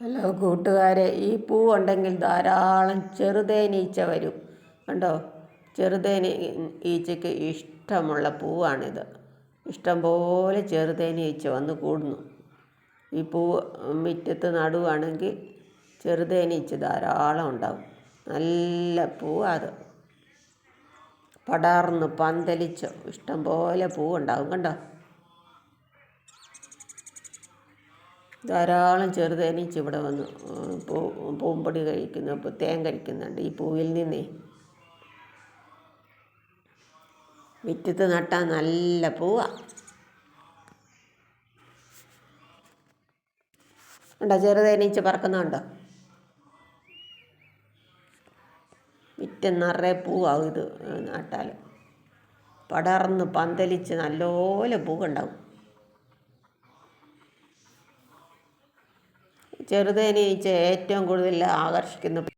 Hello കൂട്ടുകാരെ ഈ പൂ ഉണ്ടെങ്കിൽ ധാരാളം ചെറുതേനീച്ച വരും. കണ്ടോ? ചെറുതേനീ ഈച്ചയ്ക്ക് ഇഷ്ടമുള്ള പൂവാണിത്. ഇഷ്ടംപോലെ ചെറുതേനീച്ച വന്ന് കൂടുന്നു. ഈ പൂവ് മുറ്റത്ത് നടുവാണെങ്കിൽ ചെറുതേനീച്ച ധാരാളം ഉണ്ടാവും. നല്ല പൂവാത്. പടാർന്ന് പന്തലിച്ച് ഇഷ്ടംപോലെ പൂവുണ്ടാവും. കണ്ടോ? ധാരാളം ചെറുതേനീച്ച ഇവിടെ വന്നു പൂ പൂമ്പൊടി കഴിക്കുന്നു തേൻ കഴിക്കുന്നുണ്ട് ഈ പൂവിൽ നിന്നേ. വിറ്റത്ത് നട്ടാൽ നല്ല പൂവാ. ഉണ്ടോ ചെറുതേനീച്ച പറക്കുന്നുണ്ടോ? വിറ്റ് നിറയെ പൂവാകും ഇത് നട്ടാൽ പടർന്ന് പന്തലിച്ച് നല്ലപോലെ പൂവുണ്ടാവും. ചെറുതേനീച്ച ഏറ്റവും കൂടുതൽ ആകർഷിക്കുന്ന.